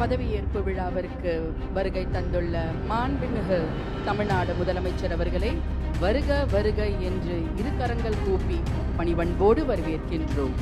பதவியேற்பு விழாவிற்கு வருகை தந்துள்ள மாண்புமிகு தமிழ்நாடு முதலமைச்சர் அவர்களை வருக வருக என்று இரு கரங்கள் கூப்பி பணிவன்போடு வரவேற்கின்றோம்.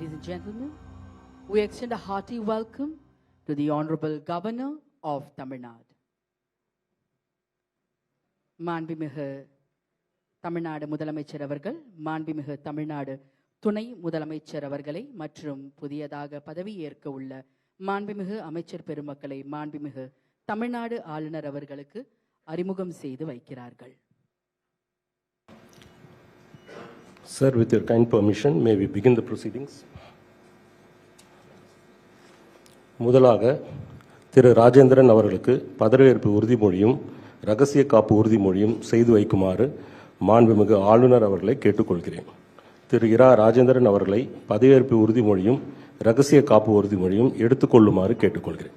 Ladies and gentlemen, we extend a hearty welcome to the Honorable Governor of Tamil Nadu. மாண்புமிகு தமிழ்நாடு முதலமைச்சர் அவர்கள் மாண்புமிகு தமிழ்நாடு துணை முதலமைச்சர் அவர்களை மற்றும் புதியதாக பதவியேற்க உள்ள மாண்புமிகு அமைச்சர் பெருமக்களை மாண்புமிகு தமிழ்நாடு ஆளுநர் அவர்களுக்கு அறிமுகம் செய்து வைக்கிறார்கள் Sir, with your kind permission, may we begin the proceedings? முதலாக திரு ராஜேந்திரன் அவர்களுக்கு பதவியேற்பு உறுதிமொழியும் ரகசிய காப்பு உறுதிமொழியும் செய்து வைக்குமாறு மாண்புமிகு ஆளுநர் அவர்களை கேட்டுக்கொள்கிறேன் திரு இரா ராஜேந்திரன் அவர்களை பதவியேற்பு உறுதிமொழியும் ரகசிய காப்பு உறுதிமொழியும் எடுத்துக்கொள்ளுமாறு கேட்டுக்கொள்கிறேன்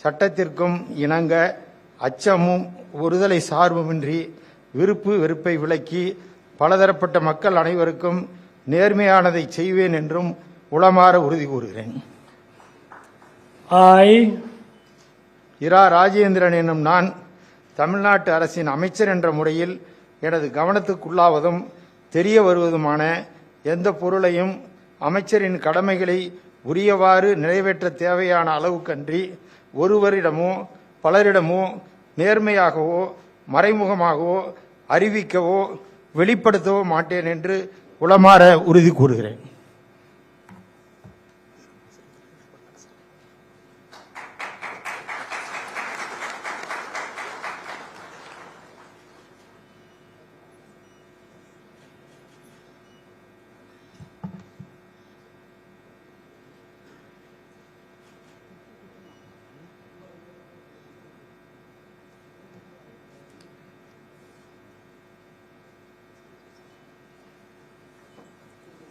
சட்டத்திற்கும் இணங்க அச்சமும் ஒருதலை சார்புமின்றி விருப்பு வெறுப்பை விலக்கி பலதரப்பட்ட மக்கள் அனைவருக்கும் நேர்மையானதை செய்வேன் என்றும் உளமாற உறுதி கூறுகிறேன். I, இரா ராஜேந்திரன் என்னும் நான் தமிழ்நாட்டு அரசின் அமைச்சர் என்ற முறையில் எனது கவனத்துக்குள்ளாவதும் தெரிய வருவதுமான எந்த பொருளையும் அமைச்சரின் கடமைகளை உரியவாறு நிறைவேற்ற தேவையான அளவுக்கன்றி ஒருவரிடமோ பலரிடமோ நேர்மையாகவோ மறைமுகமாகவோ அறிவிக்கவோ வெளிப்படுத்தவோ மாட்டேன் என்று உளமாற உறுதி கூறுகிறேன்.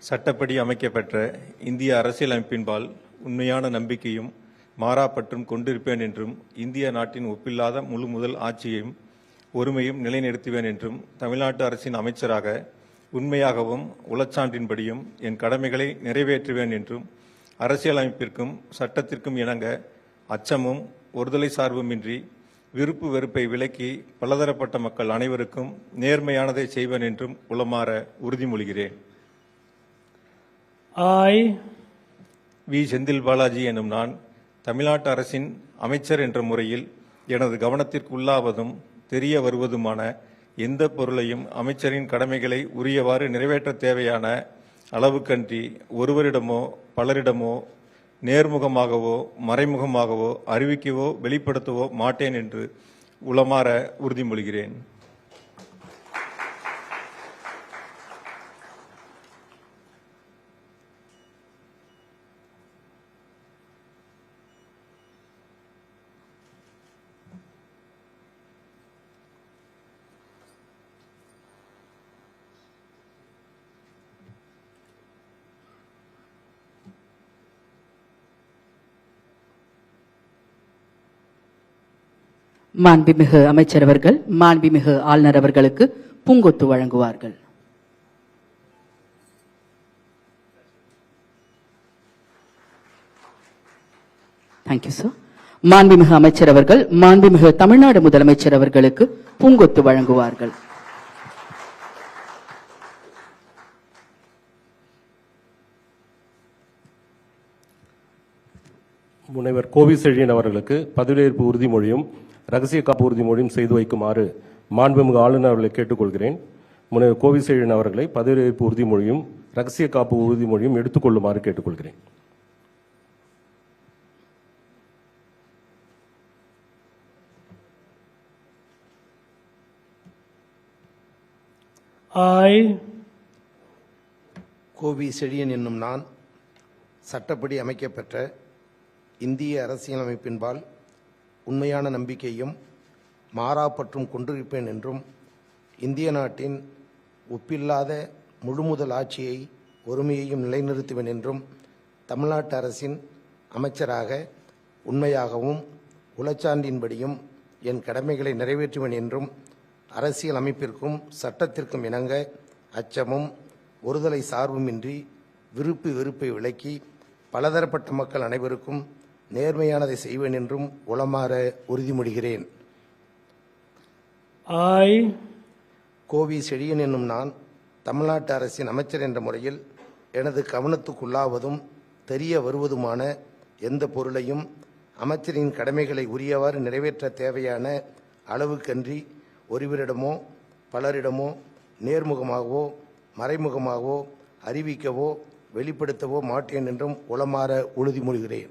சட்டப்படி அமைக்கப்பெற்ற இந்திய அரசியலமைப்பின்பால் உண்மையான நம்பிக்கையும் மாறாப்பற்றும் கொண்டிருப்பேன் என்றும் இந்திய நாட்டின் ஒப்பில்லாத முழு முதல் ஆட்சியையும் ஒருமையும் நிலைநிறுத்துவேன் என்றும் தமிழ்நாட்டு அரசின் அமைச்சராக உண்மையாகவும் உளச்சான்றின்படியும் என் கடமைகளை நிறைவேற்றுவேன் என்றும் அரசியலமைப்பிற்கும் சட்டத்திற்கும் இணங்க அச்சமும் ஒருதலை சார்புமின்றி விருப்பு வெறுப்பை விலக்கி பலதரப்பட்ட மக்கள் அனைவருக்கும் நேர்மையானதை செய்வேன் என்றும் உளமாற உறுதிமொழிகிறேன். ஆய் வி. செந்தில் பாலாஜி எனும் நான் தமிழ்நாட்டு அரசின் அமைச்சர் என்ற முறையில் எனது கவனத்திற்கு உள்ளாவதும் தெரிய வருவதுமான எந்த பொருளையும் அமைச்சரின் கடமைகளை உரியவாறு நிறைவேற்ற தேவையான அளவுக்கன்றி ஒருவரிடமோ பலரிடமோ நேர்முகமாகவோ மறைமுகமாகவோ அறிவிக்கவோ வெளிப்படுத்தவோ மாட்டேன் என்று உளமாற உறுதிமொழிகிறேன். மாண்புமிகு அமைச்சர் அவர்கள் மாண்புமிகு ஆளுநர் அவர்களுக்கு பூங்கொத்து வழங்குவார்கள். தேங்க்யூ சார் மாண்புமிகு அமைச்சர் அவர்கள் மாண்புமிகு தமிழ்நாடு முதலமைச்சர் அவர்களுக்கு பூங்கொத்து வழங்குவார்கள். முனைவர் கோவிசெழியன் அவர்களுக்கு பதவியேற்பு உறுதிமொழியும் ரகசிய காப்பு உறுதிமொழியும் செய்து வைக்குமாறு மாண்புமிகு ஆளுநர் அவர்களை கேட்டுக்கொள்கிறேன். முனைவர் கோவி செழியன் அவர்களை பதவியேற்பு உறுதிமொழியும் ரகசிய காப்பு உறுதிமொழியும் எடுத்துக்கொள்ளுமாறு கேட்டுக்கொள்கிறேன். I, கோவி செழியன் என்னும் நான் சட்டப்படி அமைக்கப்பெற்ற இந்திய அரசியலமைப்பின்பால் உண்மையான நம்பிக்கையும் மாறாப்பற்றும் கொண்டிருப்பேன் என்றும் இந்திய நாட்டின் ஒப்பில்லாத முழுமுதல் ஆட்சியை ஒருமையையும் நிலைநிறுத்துவேன் என்றும் தமிழ்நாட்டு அரசின் அமைச்சராக உண்மையாகவும் உளச்சான்றின்படியும் என் கடமைகளை நிறைவேற்றுவேன் என்றும் அரசியல் அமைப்பிற்கும் சட்டத்திற்கும் இணங்க அச்சமும் ஒருதலை சார்புமின்றி விருப்பு வெறுப்பை விலக்கி பலதரப்பட்ட மக்கள் அனைவருக்கும் நேர்மையானதை செய்வேன் என்றும் உளமாற உறுதிமொழிகிறேன். I, கோவி செழியன் என்னும் நான் தமிழ்நாட்டு அரசின் அமைச்சர் என்ற முறையில் எனது கவனத்துக்குள்ளாவதும் தெரிய வருவதுமான எந்த பொருளையும் அமைச்சரின் கடமைகளை உரியவாறு நிறைவேற்ற தேவையான அளவுக்கன்றி ஒருவரிடமோ பலரிடமோ நேர்முகமாகவோ மறைமுகமாகவோ அறிவிக்கவோ வெளிப்படுத்தவோ மாட்டேன் என்றும் உளமாற உறுதிமொழிகிறேன்.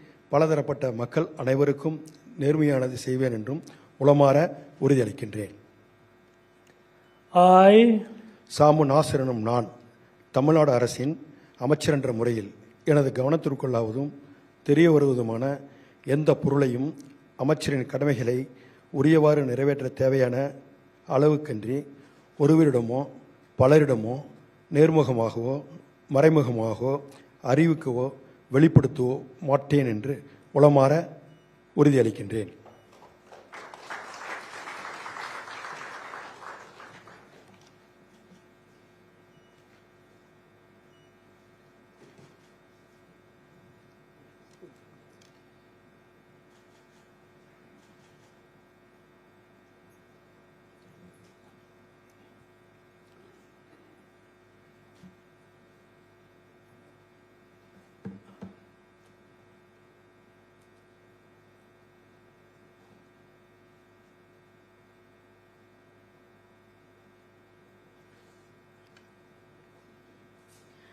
பலதரப்பட்ட மக்கள் அனைவருக்கும் நேர்மையானது செய்வேன் என்றும் உளமாற உறுதியளிக்கின்றேன். I, சாமு நாசர் எனும் நான் தமிழ்நாடு அரசின் அமைச்சர் என்ற முறையில் எனது கவனத்திற்குள்ளாவதும் தெரிய வருவதுமான எந்த பொருளையும் அமைச்சரின் கடமைகளை உரியவாறு நிறைவேற்ற தேவையான அளவுக்கன்றி ஒருவரிடமோ பலரிடமோ நேர்முகமாகவோ மறைமுகமாகவோ அறிவிக்கவோ வெளிப்படுத்தவோ மாட்டேன் என்று உளமாற உறுதியளிக்கின்றேன்.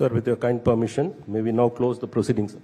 Sir, with your kind permission, may we now close the proceedings?